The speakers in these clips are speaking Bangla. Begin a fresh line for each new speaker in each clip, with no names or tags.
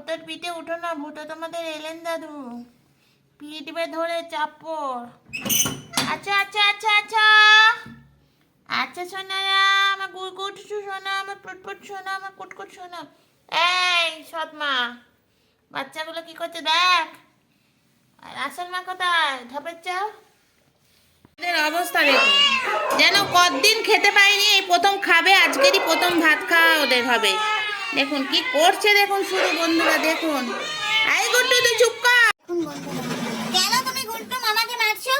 ভূতের পিঠে উঠো না, ভূতে তোমাদের এলেন দাদু। পিটবে ধরে চাপড়। আচ্ছা আচ্ছা আচ্ছা আচ্ছা। আচ্ছা সোনারা, আমার গুড়গুট শোনা আমার পুটপুট শোনা আমার কুটকুট শোনা এই সৎমা বাচ্চাগুলো কি করছে দেখ। আর আসল মা কোথায়? ঢপের চাও অবস্থা যেন কতদিন খেতে পাইনি এই প্রথম খাবে, আজকেরই প্রথম ভাত খাওয়া ওদের হবে। দেখুন, কি করছে দেখুন শুধু বন্ধুরা, দেখুন। এই গুড্ডু, তুই চুপ কর।
কেন তুমি গুলটু মামাকে মারছো?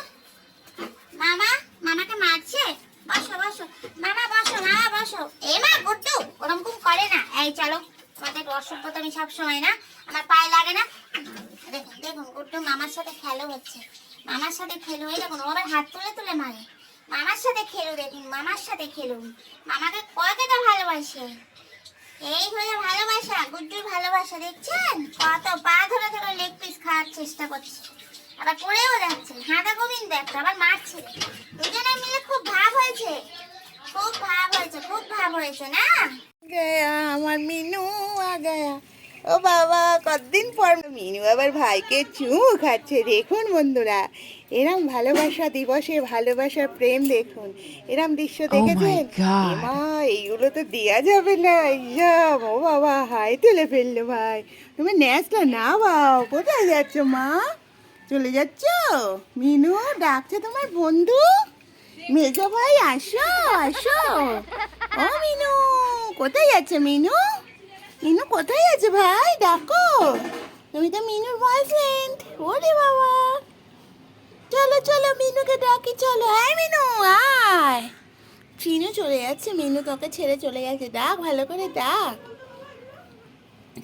মামা, মামাকে মারছে? বসো বসো। মামা বসো মামা, বসো। এ মা, গুড্ডু, ওরকম করে না। এই চলো, তোমাদের অসভ্য তো আমি সবসময় না, আমার পায়ে লাগে না। দেখুন দেখুন, গুড্ডু মামার সাথে খেলো হচ্ছে। মামার সাথে খেলো এই দেখুন আবার হাত তুলে তুলে মারে। মামার সাথে খেলো, দেখুন, মামার সাথে খেলুন মামাকে কতটা ভালোবাসে? এই হলো ভালোবাসা, গুড্ডুর ভালোবাসা, দেখছেন? কত পা ধরে ধরে লেগ পিস খাওয়ার চেষ্টা করছে। আবার করেও যাচ্ছে। হাঁটা গোবিন্দ একটা, আবার মারছে। দুজনে মিলে খুব ভাব হয়েছে। খুব ভাব হয়েছে, খুব ভাব হয়েছে, না?
গয়া আমার মিনু আ গয়া ও বাবা কতদিন পর মিনু আবার ভাইকে চুমু খাচ্ছে। দেখুন বন্ধুরা এরম ভালোবাসা দিবসে ভালোবাসার প্রেম দেখুন। এরম দৃশ্য দেখেছেন?
God.
মা এইগুলো তো দেয়া যাবে না ইয়া ও বাবা হাই তুলে ফেলল ভাই। তুমি ন্যাসটা না বাও কোথায় যাচ্ছ মা? চলে যাচ্ছ? মিনু ডাকছে তোমার বন্ধু? মেজো ভাই আসো আসো। ও মিনু কোথায় যাচ্ছে মিনু? কোথায় আছে ভাই? ডাকো। তুমি তো মিনুর বয়ফ্রেন্ড ওরে বাবা। চলো চলো, মিনুকে ডাকি, চলো। আয় মিনু, আয়। চিনু চলে যাচ্ছে। মিনু তোকে ছেড়ে চলে গেছে। ডাক, ভালো করে ডাক।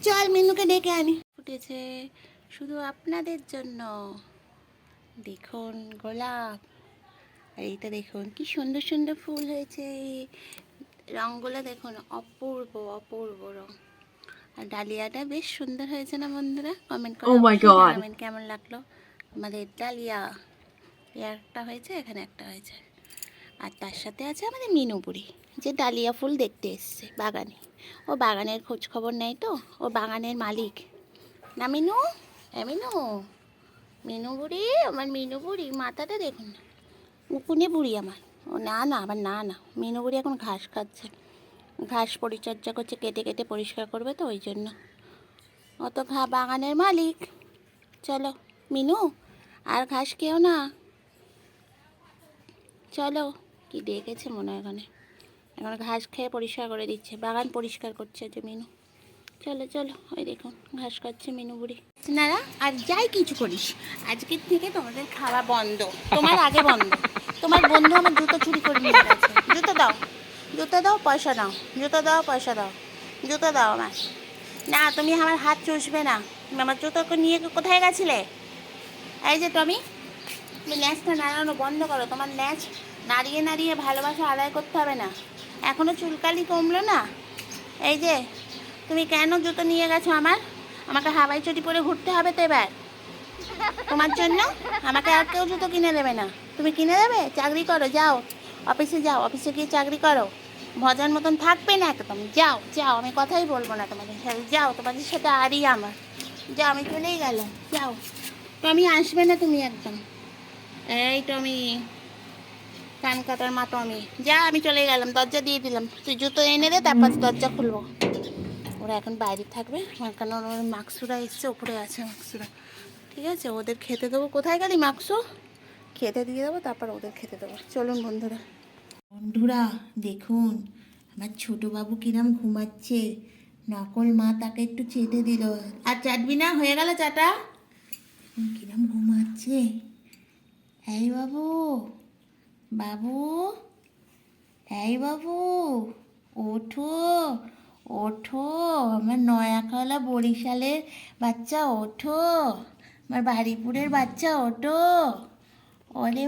চল, মিনুকে ডেকে আনি। ফুটেছে শুধু আপনাদের জন্য। দেখুন, গোলাপ। আর এইটা দেখুন, কি সুন্দর সুন্দর ফুল হয়েছে। রঙগুলো দেখুন, অপূর্ব অপূর্ব রং। আর ডালিয়াটা বেশ সুন্দর হয়েছে না বন্ধুরা? কমেন্ট করে
Oh God.
জানাবেন কেমন লাগল। আমাদের ডালিয়া একটা হয়েছে এখানে একটা হয়েছে। আর তার সাথে আছে আমাদের মিনুপুরি যে ডালিয়া ফুল দেখতে এসছে বাগানে। ও বাগানের খোঁজ খবর নেয় তো ও বাগানের মালিক। না মিনু? এ মিনু? মিনু বুড়ি আমার মিনু বুড়ি মাথাটা দেখুন। উকুনে বুড়ি আমার। ও না না আবার না না মিনু বুড়ি এখন ঘাস খাচ্ছে। ঘাস পরিচর্যা করছে, কেটে কেটে পরিষ্কার করবে তো ওই জন্য। অত ঘা বাগানের মালিক। চলো, মিনু, আর ঘাস খেও না। চলো, কি দেখেছে মনে হয় এখানে। এখন ঘাস খেয়ে পরিষ্কার করে দিচ্ছে, বাগান পরিষ্কার করছে যে মিনু। চলো চলো, ওই দেখুন, ঘাস খাচ্ছে মিনু বুড়ি। নারা আর যাই কিছু করিস, আজকের থেকে তোমাদের খাওয়া বন্ধ। তোমার আগে বন্ধ। তোমার বন্ধু আমার জুতো চুরি করে নিয়ে গেছে। জুতো দাও। জুতো দাও, পয়সা দাও। জুতো দাও, পয়সা দাও। জুতো দাও আমার না, তুমি আমার হাত চুষবে না। তুমি আমার জুতোকে নিয়ে কোথায় গেছিলে? এই যে টমি, তুমি ল্যাচটা নাড়ানো বন্ধ করো। তোমার ল্যাচ নাড়িয়ে নাড়িয়ে ভালোবাসা আদায় করতে হবে না। এখনও চুলকালি কমলো না? এই যে, তুমি কেন জুতো নিয়ে গেছো আমার? আমাকে হাওয়াই চটি পরে ঘুরতে হবে তো এবার। তোমার জন্য আমাকে আর কেউ জুতো কিনে দেবে না। তুমি কিনে দেবে? চাকরি করো, যাও। অফিসে যাও। অফিসে গিয়ে চাকরি করো। ভজার মতন থাকবে না একদম। যাও যাও, আমি কথাই বলব না তোমাদের যাও, তোমাদের সাথে আরই আমার। যাও, আমি চলেই গেলাম। যাও। টমি, আসবে না তুমি একদম। এই টমি, কান কাটার মা টমি। যা, আমি চলে গেলাম। দরজা দিয়ে দিলাম। তুই জুতো এনে দে, তারপর দরজা খুলবো। ওরা এখন বাইরে থাকবে। কারণ ওর মাকসুরা এসছে, ওপরে আছে মাকসুরা। ঠিক আছে, ওদের খেতে দেবো। কোথায় গেলি মাকসু? খেতে দিয়ে দেবো, তারপর ওদের খেতে দেবো। চলুন বন্ধুরা। বন্ধুরা, দেখুন, আমার ছোটো বাবু কিরাম ঘুমাচ্ছে। নকল মা তাকে একটু চেটে দিল। আর চাটবি না? হয়ে গেল চাটা? কিরাম ঘুমাচ্ছে। এই বাবু বাবু, এই বাবু, ওঠো ওঠো। আমার নয়াখালা বরিশালের বাচ্চা, ওঠো। আমার বাড়িপুরের বাচ্চা, ওঠো। ওরে